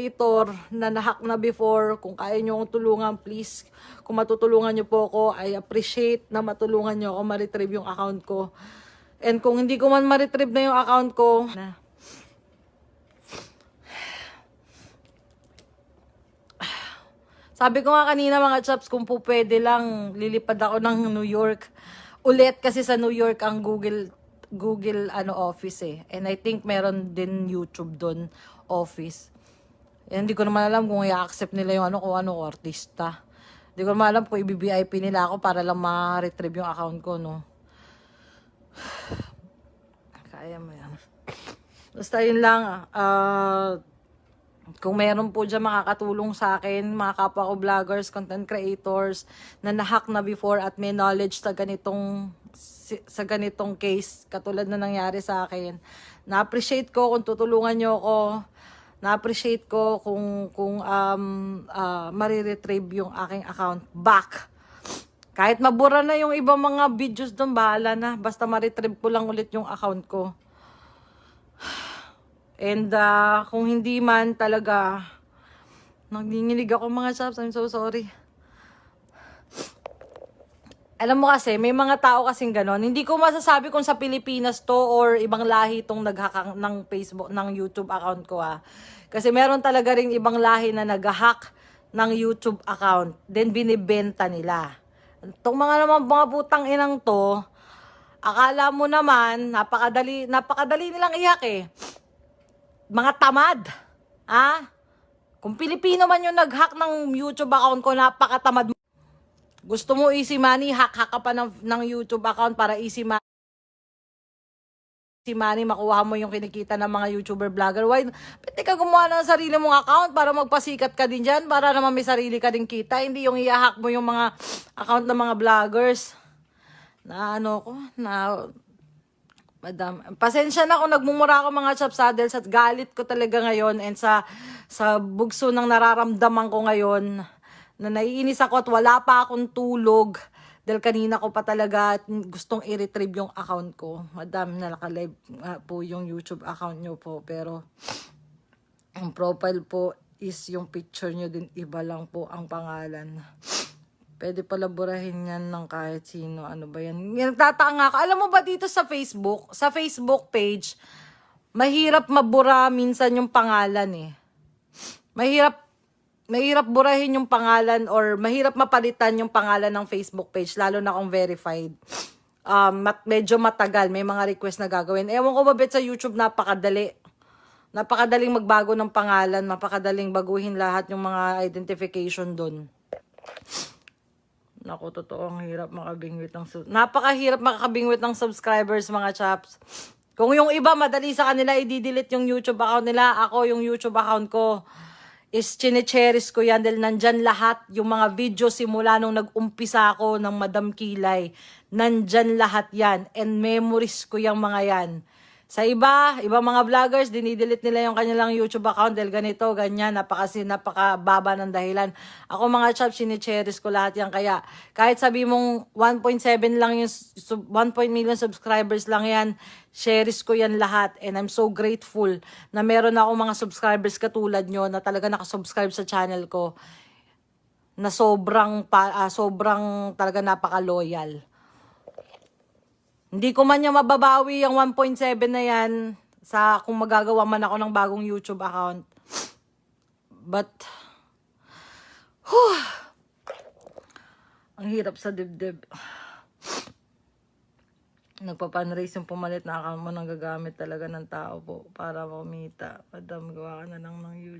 creator na nahack na before, kung kaya nyo akong tulungan, please, kung matutulungan nyo po ako, I appreciate na matulungan nyo ako ma-retrieve yung account ko. And kung hindi ko man ma-retrieve na yung account ko, na, Sabi ko nga kanina mga chaps, kung po pwede lang, lilipad ako ng New York. Ulit kasi sa New York ang Google Google ano office eh. And I think meron din YouTube doon office. Eh, hindi ko naman alam kung i-accept nila yung ano kung ano artista. Hindi ko naman alam kung i-VIP nila ako para lang ma-retrieve yung account ko, no. Kaya mo yan. Basta yun lang, ah, kung meron po dyan makakatulong sa akin, mga kapwa ko vloggers, content creators, na nahack na before at may knowledge sa ganitong sa ganitong case, katulad na nangyari sa akin. Na-appreciate ko kung tutulungan nyo ako. Na-appreciate ko kung, kung um, ah, mariretrieve yung aking account back. Kahit mabura na yung ibang mga videos doon, bahala na. Basta ma-retrieve ko lang ulit yung account ko. And uh, kung hindi man talaga, nagninginig ako mga chaps. I'm so sorry. Alam mo kasi, may mga tao kasing ganon. Hindi ko masasabi kung sa Pilipinas to or ibang lahi tong naghack ng Facebook, ng YouTube account ko ah. Kasi meron talaga ring ibang lahi na naghahack ng YouTube account. Then binibenta nila. Itong mga naman mga putang inang to, akala mo naman, napakadali, napakadali nilang iyak eh mga tamad. Ah? Kung Pilipino man yung nag-hack ng YouTube account ko, napakatamad. Gusto mo easy money, hack-hack ka pa ng, ng YouTube account para easy money. Easy money, makuha mo yung kinikita ng mga YouTuber vlogger. Why? Pwede ka gumawa ng sarili mong account para magpasikat ka din dyan, para naman may sarili ka din kita. Hindi yung i-hack mo yung mga account ng mga vloggers. Na ano ko, na Madam, pasensya na kung nagmumura ako mga chop saddles at galit ko talaga ngayon and sa sa bugso ng nararamdaman ko ngayon na naiinis ako at wala pa akong tulog dahil kanina ko pa talaga gustong i-retrieve yung account ko. Madam, naka-live nga po yung YouTube account nyo po pero ang profile po is yung picture nyo din iba lang po ang pangalan. Pwede pala burahin yan ng kahit sino. Ano ba yan? Yan, Nagtataka nga ako. Alam mo ba dito sa Facebook, sa Facebook page, mahirap mabura minsan yung pangalan eh. Mahirap, mahirap burahin yung pangalan or mahirap mapalitan yung pangalan ng Facebook page, lalo na kung verified. Um, mat, medyo matagal, may mga request na gagawin. Ewan ko ba bet sa YouTube, napakadali. Napakadaling magbago ng pangalan, napakadaling baguhin lahat yung mga identification doon. Naku, totoo, ang hirap makabingwit ng... Napakahirap makakabingwit ng subscribers, mga chaps. Kung yung iba, madali sa kanila, i-delete yung YouTube account nila. Ako, yung YouTube account ko, is chine-cherish ko yan dahil nandyan lahat yung mga video simula nung nag-umpisa ako ng Madam Kilay. Nandyan lahat yan. And memories ko yung mga yan. Sa iba, ibang mga vloggers, dinidelete nila yung kanilang YouTube account dahil ganito, ganyan, napakasi, napakababa ng dahilan. Ako mga chaps, sinicheris ko lahat yan. Kaya, kahit sabi mong 1.7 lang yung, sub- 1 million subscribers lang yan, shares ko yan lahat. And I'm so grateful na meron ako mga subscribers katulad nyo na talaga nakasubscribe sa channel ko na sobrang, pa, ah, sobrang talaga napaka-loyal. Hindi ko man yung mababawi yung 1.7 na yan sa kung magagawa man ako ng bagong YouTube account. But, whew, ang hirap sa dibdib. Nagpapanraise yung pumalit na account mo nang gagamit talaga ng tao po para kumita. Madam, gawa ka na lang ng YouTube.